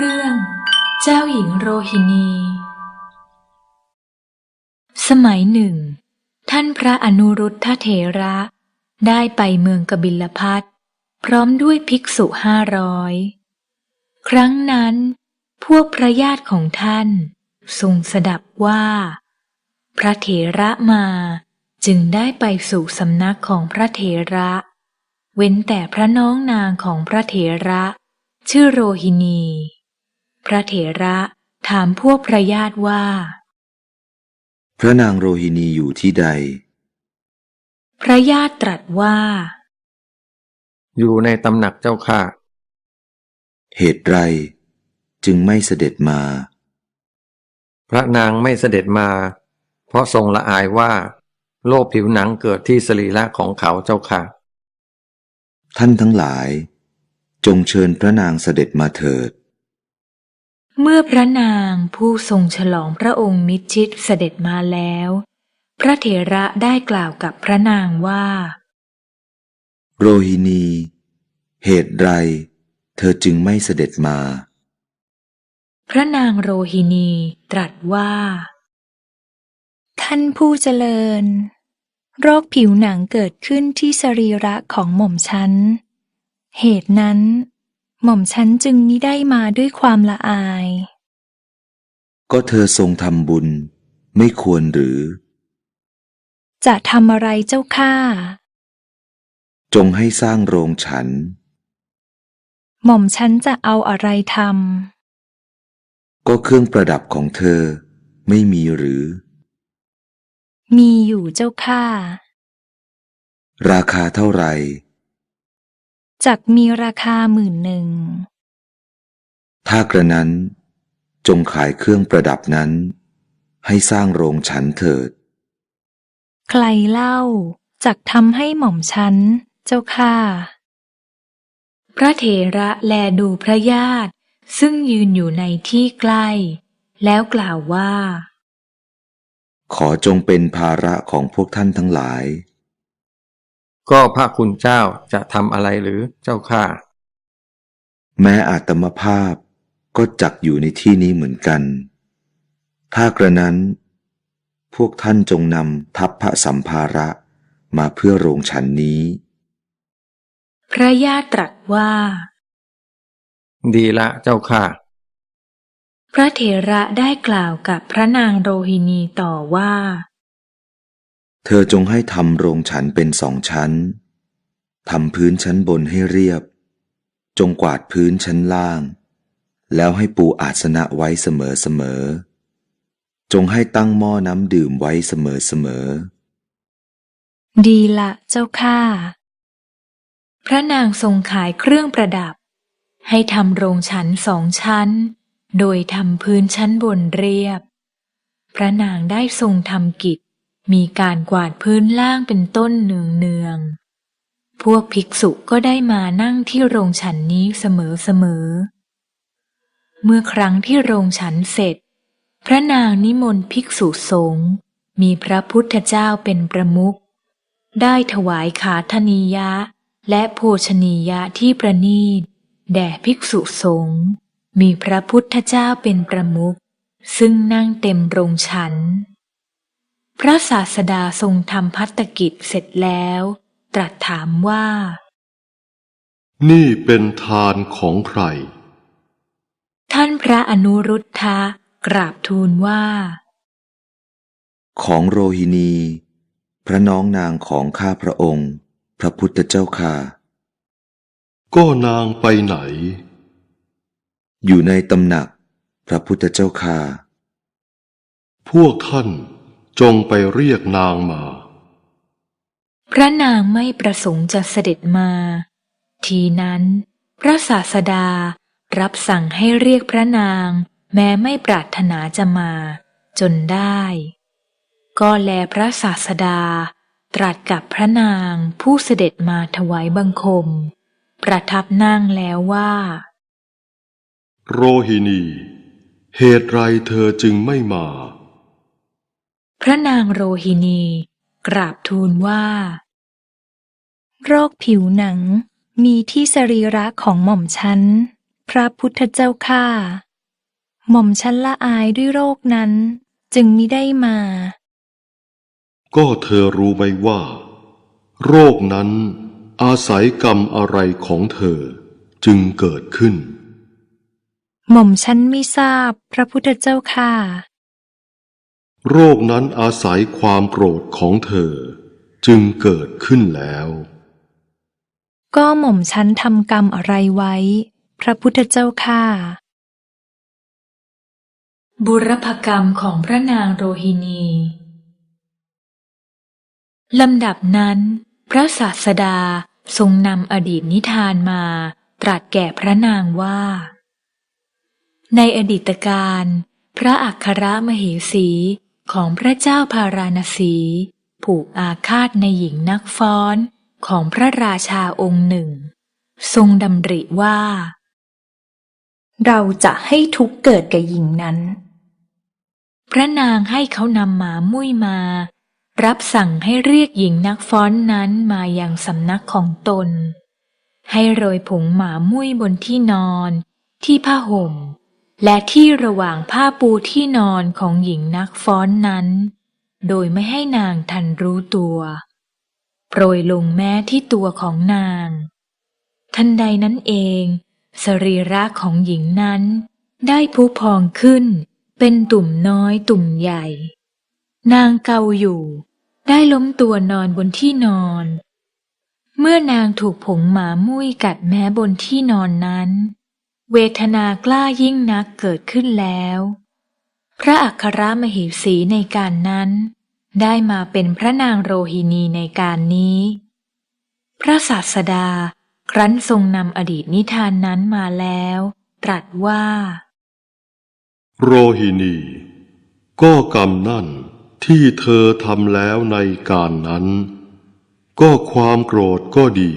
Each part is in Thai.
เรื่อง เจ้าหญิงโรฮินี สมัยหนึ่ง ท่านพระอนุรุทธเถระ ได้ไปเมืองกบิลพัทพร้อมด้วยภิกษุห้าร้อยครั้งนั้น พวกพระญาติของท่านทรงสดับว่า พระเถระมาจึงได้ไปสู่สำนักของพระเถระ เว้นแต่พระน้องนางของพระเถระ ชื่อโรฮินี พระเถระถามพวกพระญาติว่า พระนางโรฮินีอยู่ที่ใด พระญาติตรัสว่า อยู่ในตำหนักเจ้าค่ะ เหตุไรจึงไม่เสด็จมา พระนางไม่เสด็จมา เพราะทรงละอายว่า โรคผิวหนังเกิดที่สรีระของเขาเจ้าค่ะ ท่านทั้งหลาย จงเชิญพระนางเสด็จมาเถิด เมื่อพระนางผู้ทรงฉลองพระองค์มิตรชิดเสด็จมาแล้ว พระเถระได้กล่าวกับพระนางว่า โรฮินี เหตุไร เธอจึงไม่เสด็จมา พระนางโรฮินีตรัสว่า ท่านผู้เจริญ โรคผิวหนังเกิดขึ้นที่สรีระของหม่อมฉัน เหตุนั้น หม่อมฉันจึงมิได้มาด้วยความละอาย ก็เธอทรงทำบุญ ไม่ควรหรือ จะทำอะไรเจ้าข้าจงให้สร้างโรงฉัน หม่อมฉันจะเอาอะไรทก็เครื่องประดับของเธอไม่มีหรือำมีอยู่เจ้าข้าราคาเท่าไหร่ จักมีราคาหมื่นหนึ่ง ถ้ากระนั้น จงขายเครื่องประดับนั้น ให้สร้างโรงฉันเถิด ใครเล่าจักทำให้หม่อมฉันเจ้าข้าพระเถระแลดูพระญาติ ซึ่งยืนอยู่ในที่ใกล้ แล้วกล่าวว่า ขอจงเป็นภาระของพวกท่านทั้งหลาย ก็พระคุณเจ้าจะทำอะไรหรือเจ้าค่ะแม้อาตมภาพก็จักอยู่ในที่นี้เหมือนกัน ถ้ากระนั้น พวกท่านจงนำทัพพระสัมภาระมาเพื่อโรงฉันนี้ พระญาติตรัสว่า ดีละเจ้าค่ะ พระเถระได้กล่าวกับพระนางโรฮินีต่อว่า เธอจงให้ทำโรงฉันเป็นสองชั้น ทำพื้นชั้นบนให้เรียบ จงกวาดพื้นชั้นล่าง แล้วให้ปูอาสนะไว้เสมอเสมอ จงให้ตั้งหม้อน้ำดื่มไว้เสมอเสมอ ดีละเจ้าข้า พระนางทรงขายเครื่องประดับ ให้ทำโรงฉันสองชั้น โดยทำพื้นชั้นบนเรียบ พระนางได้ทรงทำกิจ มีการกวาดพื้นล่างเป็นต้นเนืองเนืองๆพวกภิกษุก็ได้มานั่งที่โรงฉันนี้เสมอเสมอ เมื่อครั้งที่โรงฉันเสร็จ พระนางนิมนต์ภิกษุสงฆ์มีพระพุทธเจ้าเป็นประมุข ได้ถวายขาธนียะ และโภชนียะที่ประนีต แด่ภิกษุสงฆ์มีพระพุทธเจ้าเป็นประมุข ซึ่งนั่งเต็มโรงฉัน พระศาสดาทรงทำพัตตกิจเสร็จแล้ว ตรัสถามว่า นี่เป็นทานของใคร ท่านพระอนุรุทธะกราบทูลว่า ของโรฮินี พระน้องนางของข้าพระองค์ พระพุทธเจ้าค่ะ ก็นางไปไหน อยู่ในตำหนัก พระพุทธเจ้าค่ะ พวกท่าน จงไปเรียกนางมา พระนางไม่ประสงค์จะเสด็จมา ทีนั้น พระศาสดารับสั่งให้เรียกพระนาง แม้ไม่ปรารถนาจะมา จนได้ ก็แลพระศาสดา ตรัสกับพระนางผู้เสด็จมาถวายบังคม ประทับนั่งแล้วว่า โรหินี เหตุไรเธอจึงไม่มา พระนางโรฮินี กราบทูลว่า โรคผิวหนังมีที่สรีระของหม่อมฉัน พระพุทธเจ้าข้าหม่อมฉันละอายด้วยโรคนั้น จึงมิได้มา ก็เธอรู้ไหมว่า โรคนั้นอาศัยกรรมอะไรของเธอจึงเกิดขึ้น หม่อมฉันไม่ทราบพระพุทธเจ้าข้า โรคนั้นอาศัยความโกรธของเธอ จึงเกิดขึ้นแล้ว ก็หม่อมฉันทำกรรมอะไรไว้ พระพุทธเจ้าข้าบุรพกรรมของพระนางโรฮินีลำดับนั้น พระศาสดาทรงนำอดีตนิทานมา ตรัสแก่พระนางว่า ในอดีตการ พระอัครมเหสี ของพระเจ้าพาราณสี ผูกอาฆาตในหญิงนักฟ้อนของพระราชาองค์หนึ่ง ทรงดำริว่า เราจะให้ทุกเกิดแก่หญิงนั้น พระนางให้เขานำหมามุ้ยมา รับสั่งให้เรียกหญิงนักฟ้อนนั้นมาอยังสำนักของตน ให้โรยผงหมามุ้ยบนที่นอน ที่ผ้าห่ม และที่ระหว่างผ้าปูที่นอนของหญิงนักฟ้อนนั้น โดยไม่ให้นางทันรู้ตัว โปรยลงแม้ที่ตัวของนาง ทันใดนั้นเอง สรีระของหญิงนั้น ได้พุพองขึ้น เป็นตุ่มน้อยตุ่มใหญ่ นางเกาอยู่ ได้ล้มตัวนอนบนที่นอน เมื่อนางถูกผงหมามุ้ยกัดแม้บนที่นอนนั้น เวทนากล้ายิ่งนักเกิดขึ้นแล้ว พระอัครมเหสีในการนั้น ได้มาเป็นพระนางโรฮินีในการนี้ พระศาสดาครั้นทรงนำอดีตนิทานนั้นมาแล้ว ตรัสว่า โรหินี ก็กรรมนั่นที่เธอทำแล้วในการนั้น ก็ความโกรธก็ดี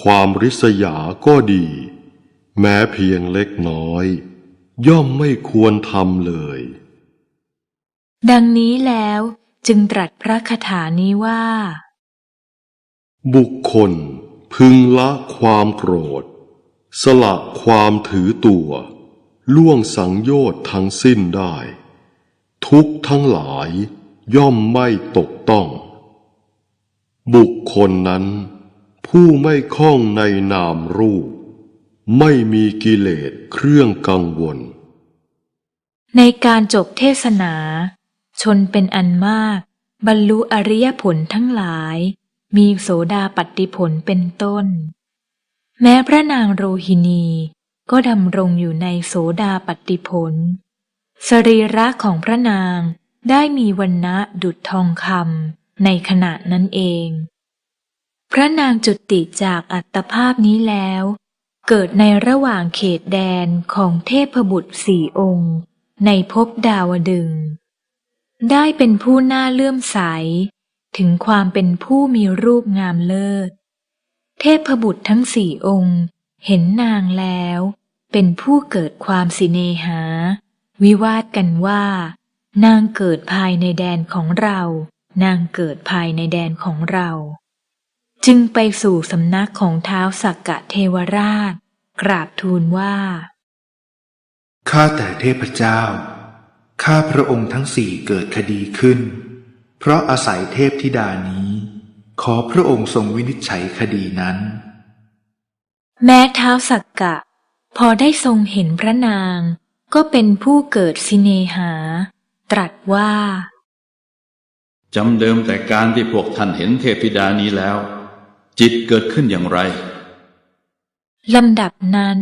ความริษยาก็ดี แม้เพียงเล็กน้อย ย่อมไม่ควรทำเลย ดังนี้แล้วจึงตรัสพระคาถานี้ว่า บุคคลพึงละความโกรธ สละความถือตัว ล่วงสังโยชน์ทั้งสิ้นได้ ทุกข์ทั้งหลายย่อมไม่ตกต้อง บุคคลนั้น ผู้ไม่คล้องในนามรูป ไม่มีกิเลสเครื่องกังวล ในการจบเทศนา ชนเป็นอันมาก บรรลุอริยผลทั้งหลาย มีโสดาปัตติผลเป็นต้น แม้พระนางโรฮินีก็ดำรงอยู่ในโสดาปัตติผล สรีระของพระนางได้มีวันนะดุจทองคำในขณะนั้นเอง พระนางจุติจากอัตภาพนี้แล้ว เกิดในระหว่างเขตแดนของเทพบุตรสี่องค์ ในภพดาวดึง ได้เป็นผู้น่าเลื่อมใส ถึงความเป็นผู้มีรูปงามเลิศ เทพบุตรทั้งสี่องค์เห็นนางแล้ว เป็นผู้เกิดความสิเนหา วิวาทกันว่า นางเกิดภายในแดนของเรา นางเกิดภายในแดนของเรา จึงไปสู่สำนักของเท้าวสักกะเทวราช กราบทูลว่า ข้าแต่เทพเจ้า ข้าพระองค์ทั้งสี่เกิดคดีขึ้น เพราะอาศัยเทพธิดานี้ ขอพระองค์ทรงวินิจฉัยคดีนั้น แม้เท้าวสักกะ พอได้ทรงเห็นพระนาง ก็เป็นผู้เกิดสิเนหา ตรัสว่าจำเดิมแต่การที่พวกท่านเห็นเทพธิดานี้แล้ว จิตเกิดขึ้นอย่างไร ลำดับนั้น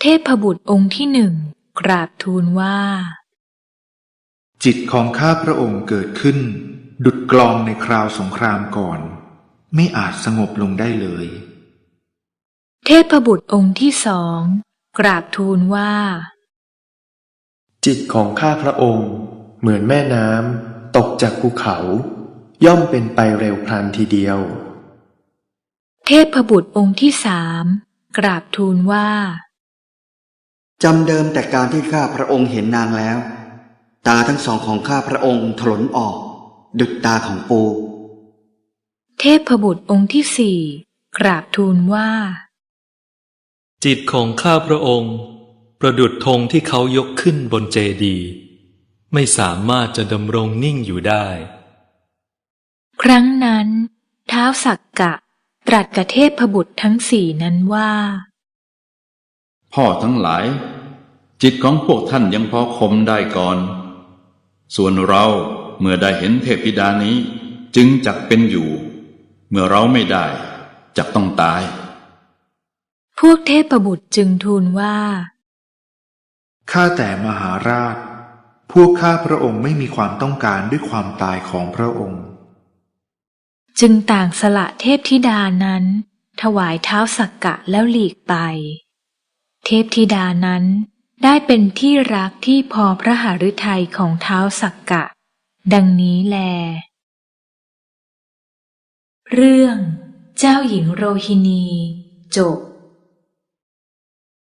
เทพบุตรองค์ที่หนึ่งกราบทูลว่า จิตของข้าพระองค์เกิดขึ้น ดุดกลองในคราวสงครามก่อน ไม่อาจสงบลงได้เลย เทพบุตรองค์ที่สองกราบทูลว่า จิตของข้าพระองค์ เหมือนแม่น้ำตกจากภูเขา ย่อมเป็นไปเร็วพลันทีเดียว เทพบุตรองค์ที่สามกราบทูลว่าจำเดิมแต่การที่ข้าพระองค์เห็นนางแล้ว ตาทั้งสองของข้าพระองค์ถลนออก ดุจตาของปู เทพบุตรองค์ที่สี่กราบทูลว่า จิตของข้าพระองค์ ประดุดธงที่เขายกขึ้นบนเจดีย์ไม่สามารถจะดำรงนิ่งอยู่ได้ ครั้งนั้นท้าวสักกะ ตรัสกับเทพบุตรทั้งสี่นั้นว่า พ่อทั้งหลาย จิตของพวกท่านยังพอคมได้ก่อน ส่วนเราเมื่อได้เห็นเทพธิดานี้จึงจักเป็นอยู่ เมื่อเราไม่ได้จักต้องตาย พวกเทพบุตรจึงทูลว่าข้าแต่มหาราช พวกข้าพระองค์ไม่มีความต้องการด้วยความตายของพระองค์ จึงต่างสละเทพธิดานั้น ถวายเท้าสักกะแล้วหลีกไป เทพธิดานั้นได้เป็นที่รักที่พอพระหฤทัยของเท้าสักกะ ดังนี้แล เรื่อง เจ้าหญิงโรฮินี จบ